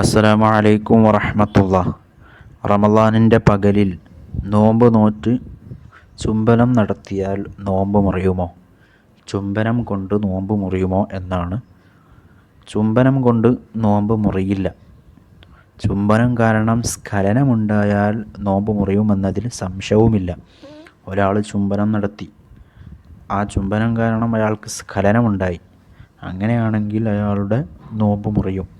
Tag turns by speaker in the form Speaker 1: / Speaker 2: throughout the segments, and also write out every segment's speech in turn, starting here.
Speaker 1: അസ്സലാമു അലൈക്കും വറഹമത്തുള്ള. റമദാനിന്റെ പകലിൽ നോമ്പ് നോറ്റ് ചുംബനം നടത്തിയാൽ നോമ്പ് മുറിയുമോ? ചുംബനം കൊണ്ട് നോമ്പ് മുറിയുമോ എന്നാണ്. ചുംബനം കൊണ്ട് നോമ്പ് മുറിയില്ല. ചുംബനം കാരണം സ്ഖലനമുണ്ടായാൽ നോമ്പ് മുറിയുമെന്നതിൽ സംശയവുമില്ല. ഒരാൾ ചുംബനം നടത്തി. ആ ചുംബനം കാരണം അയാൾക്ക് സ്ഖലനമുണ്ടായി. അങ്ങനെയാണെങ്കിൽ അയാളുടെ നോമ്പ് മുറിയും.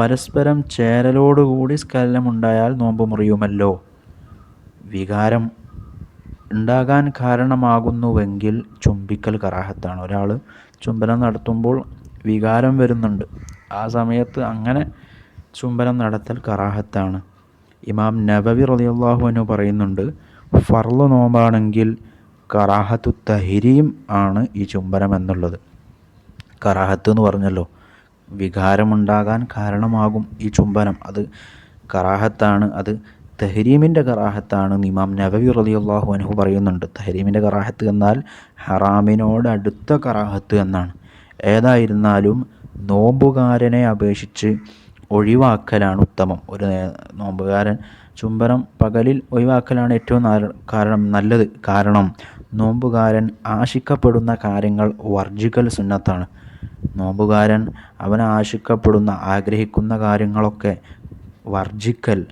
Speaker 1: പരസ്പരം ചേരലോടുകൂടി സ്ഖലനമുണ്ടായാൽ നോമ്പ് മുറിയുമല്ലോ. വികാരം ഉണ്ടാകാൻ കാരണമാകുന്നുവെങ്കിൽ ചുംബിക്കൽ കറാഹത്താണ്. ഒരാൾ ചുംബനം നടത്തുമ്പോൾ വികാരം വരുന്നുണ്ട്. ആ സമയത്ത് അങ്ങനെ ചുംബനം നടത്തൽ കറാഹത്താണ്. ഇമാം നബവി റളിയല്ലാഹു അൻഹു പറയുന്നുണ്ട് ഫർൾ നോമ്പാണെങ്കിൽ കറാഹത്തു തഹരീം ആണ് ഈ ചുംബനം എന്നുള്ളത്. കറാഹത്ത് എന്ന് പറഞ്ഞല്ലോ. വികാരമുണ്ടാകാൻ കാരണമാകും ഈ ചുംബനം. അത് കറാഹത്താണ്. അത് തെഹരീമിന്റെ കറാഹത്താണ്. ഇമാം നബവി റളിയല്ലാഹു അനുഹു പറയുന്നുണ്ട്. തെഹരീമിന്റെ കറാഹത്ത് എന്നാൽ ഹറാമിനോട് അടുത്ത കറാഹത്ത് എന്നാണ്. ഏതായിരുന്നാലും നോമ്പുകാരനെ അപേക്ഷിച്ച് ഒഴിവാക്കലാണ് ഉത്തമം. ഒരു നോമ്പുകാരൻ ചുംബനം പകലിൽ ഒഴിവാക്കലാണ് ഏറ്റവും കാരണം നല്ലത്. കാരണം നോമ്പുകാരൻ ആശിക്കപ്പെടുന്ന കാര്യങ്ങൾ വർജിക്കൽ സുന്നത്താണ്. നോമ്പുകാരൻ അവൻ ആശിക്കപ്പെടുന്ന ആഗ്രഹിക്കുന്ന കാര്യങ്ങളൊക്കെ വർജിക്കൽ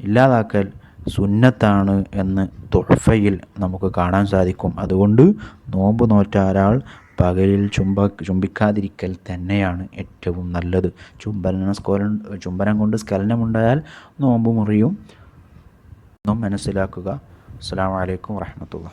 Speaker 1: ഇല്ലാതാക്കൽ സുന്നത്താണ് എന്ന് തുഴഫയിൽ നമുക്ക് കാണാൻ സാധിക്കും. അതുകൊണ്ട് നോമ്പ് നോറ്റ ഒരാൾ പകലിൽ ചുംബ ചുംബിക്കാതിരിക്കൽ തന്നെയാണ് ഏറ്റവും നല്ലത്. ചുംബന സ്കോലൻ ചുംബനം കൊണ്ട് സ്കലനമുണ്ടായാൽ നോമ്പ് മുറിയും എന്നും മനസ്സിലാക്കുക. അസ്സാം വലൈക്കും വാഹമത്തുള്ള